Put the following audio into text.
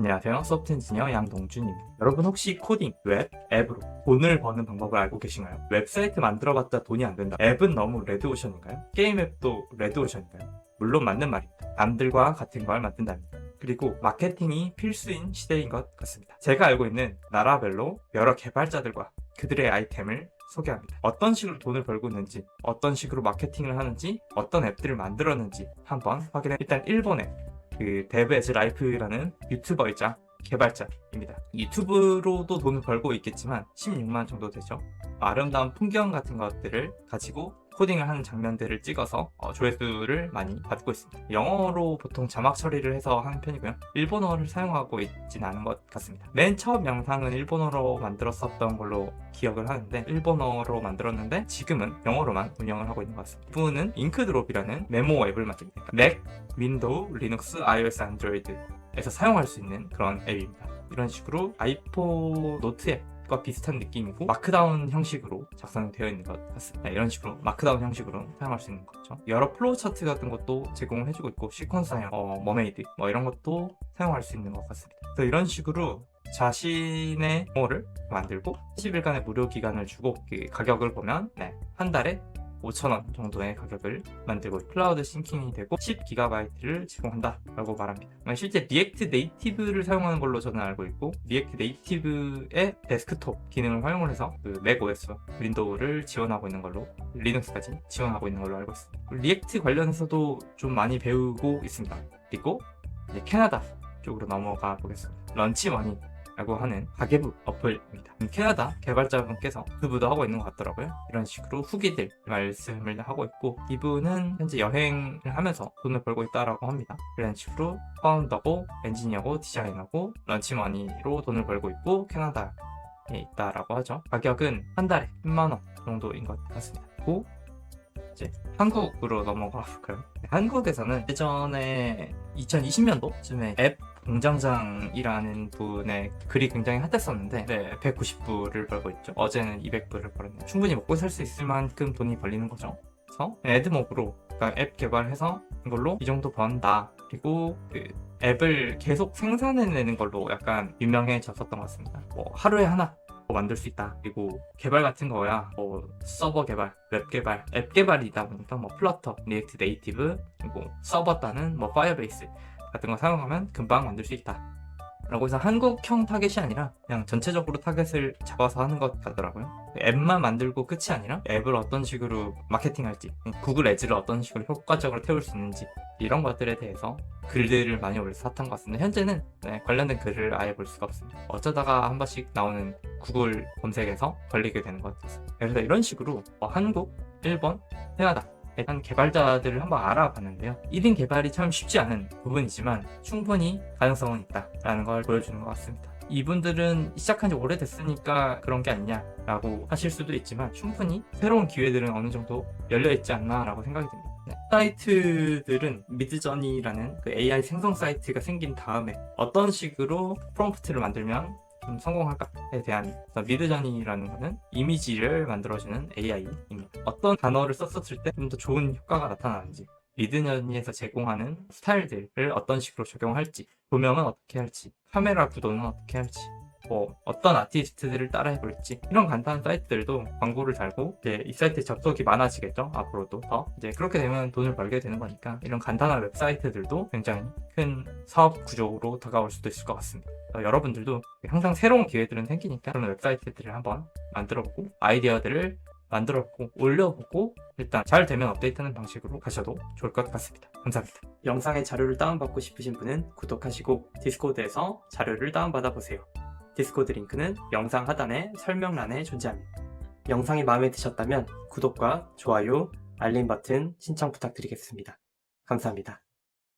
안녕하세요. 소프트 엔지니어 양동준입니다. 여러분 혹시 코딩, 웹, 앱으로 돈을 버는 방법을 알고 계신가요? 웹사이트 만들어봤자 돈이 안 된다. 앱은 너무 레드오션인가요? 게임 앱도 레드오션인가요? 물론 맞는 말입니다. 남들과 같은 걸 만든답니다. 그리고 마케팅이 필수인 시대인 것 같습니다. 제가 알고 있는 나라별로 여러 개발자들과 그들의 아이템을 소개합니다. 어떤 식으로 돈을 벌고 있는지, 어떤 식으로 마케팅을 하는지, 어떤 앱들을 만들었는지 한번 확인해. 일단 일본의 그 데브 에즈 라이프라는 유튜버이자 개발자입니다. 유튜브로도 돈을 벌고 있겠지만 16만 정도 되죠. 아름다운 풍경 같은 것들을 가지고 코딩을 하는 장면들을 찍어서 어, 조회수를 많이 받고 있습니다. 영어로 보통 자막 처리를 해서 하는 편이고요. 일본어를 사용하고 있진 않은 것 같습니다. 맨 처음 영상은 일본어로 만들었었던 걸로 기억을 하는데 일본어로 만들었는데 지금은 영어로만 운영을 하고 있는 것 같습니다. 이분은 잉크드롭이라는 메모 앱을 만듭니다. 맥, 윈도우, 리눅스, iOS, 안드로이드 에서 사용할 수 있는 그런 앱입니다. 이런 식으로 아이폰 노트 앱 과 비슷한 느낌이고 마크다운 형식으로 작성되어 있는 것 같습니다. 네, 이런 식으로 마크다운 형식으로 사용할 수 있는 거죠. 여러 플로우 차트 같은 것도 제공을 해주고 있고 시퀀서형, 어, 머메이드 뭐 이런 것도 사용할 수 있는 것 같습니다. 그래서 이런 식으로 자신의 모를 만들고 10일간의 무료 기간을 주고 그 가격을 보면 네, 한 달에 5,000원 정도의 가격을 만들고 클라우드 싱킹이 되고 10GB를 제공한다 라고 말합니다. 실제 리액트 네이티브를 사용하는 걸로 저는 알고 있고 리액트 네이티브의 데스크톱 기능을 활용을 해서 그 맥OS와 윈도우를 지원하고 있는 걸로 리눅스까지 지원하고 있는 걸로 알고 있습니다. 리액트 관련해서도 좀 많이 배우고 있습니다. 그리고 캐나다 쪽으로 넘어가 보겠습니다. 런치머니 라고 하는 가계부 어플입니다. 음, 캐나다 개발자분께서 유튜브도 하고 있는 것 같더라고요. 이런 식으로 후기들 말씀을 하고 있고 이분은 현재 여행을 하면서 돈을 벌고 있다라고 합니다. 이런 식으로 파운더고 엔지니어고 디자이너고 런치머니로 돈을 벌고 있고 캐나다에 있다라고 하죠. 가격은 한 달에 10만 원 정도인 것 같습니다. 그리고 이제 한국으로 넘어가 볼까요? 네, 한국에서는 예전에 2020년도쯤에 앱 공장장이라는 분의 글이 굉장히 핫했었는데 네, 190불을 벌고 있죠. 어제는 200불을 벌었네요. 충분히 먹고 살 수 있을 만큼 돈이 벌리는 거죠. 그래서 애드몹으로 그러니까 앱 개발해서 이걸로 이 정도 번다. 그리고 그 앱을 계속 생산해내는 걸로 약간 유명해졌었던 것 같습니다. 뭐 하루에 하나 뭐 만들 수 있다. 그리고 개발 같은 거야. 뭐 서버 개발, 웹 개발, 앱 개발이다 보니까 뭐 플러터, 리액트 네이티브, 그리고 서버 따는 뭐 파이어베이스 같은 거 사용하면 금방 만들 수 있다. 라고 해서 한국형 타겟이 아니라 그냥 전체적으로 타겟을 잡아서 하는 것 같더라고요. 앱만 만들고 끝이 아니라 앱을 어떤 식으로 마케팅할지, 구글 애즈를 어떤 식으로 효과적으로 태울 수 있는지 이런 것들에 대해서 글들을 많이 올려서 핫한 것 같습니다. 현재는 네, 관련된 글을 아예 볼 수가 없습니다. 어쩌다가 한 번씩 나오는 구글 검색에서 걸리게 되는 것 같습니다. 그래서 이런 식으로 어, 한국, 일본, 캐나다 한 개발자들을 한번 알아봤는데요. 1인 개발이 참 쉽지 않은 부분이지만 충분히 가능성은 있다라는 걸 보여주는 것 같습니다. 이분들은 시작한 지 오래됐으니까 그런 게 아니냐라고 하실 수도 있지만 충분히 새로운 기회들은 어느 정도 열려 있지 않나라고 생각이 듭니다. 네. 사이트들은 미드저니라는 그 AI 생성 사이트가 생긴 다음에 어떤 식으로 프롬프트를 만들면 좀 성공할까에 대한 미드저니라는 거는 이미지를 만들어주는 AI입니다. 어떤 단어를 썼었을 때 좀 더 좋은 효과가 나타나는지 미드저니에서 제공하는 스타일들을 어떤 식으로 적용할지 조명은 어떻게 할지 카메라 구도는 어떻게 할지 뭐 어떤 아티스트들을 따라해 볼지 이런 간단한 사이트들도 광고를 달고 이제 이 사이트에 접속이 많아지겠죠 앞으로도. 더 이제 그렇게 되면 돈을 벌게 되는 거니까 이런 간단한 웹사이트들도 굉장히 큰 사업 구조로 다가올 수도 있을 것 같습니다. 어, 여러분들도 항상 새로운 기회들은 생기니까 그런 웹사이트들을 한번 만들어보고 아이디어들을 만들어보고 올려보고 일단 잘 되면 업데이트하는 방식으로 가셔도 좋을 것 같습니다. 감사합니다. 영상의 자료를 다운받고 싶으신 분은 구독하시고 디스코드에서 자료를 다운받아 보세요 디스코드 링크는 영상 하단의 설명란에 존재합니다. 영상이 마음에 드셨다면 구독과 좋아요, 알림 버튼 신청 부탁드리겠습니다. 감사합니다.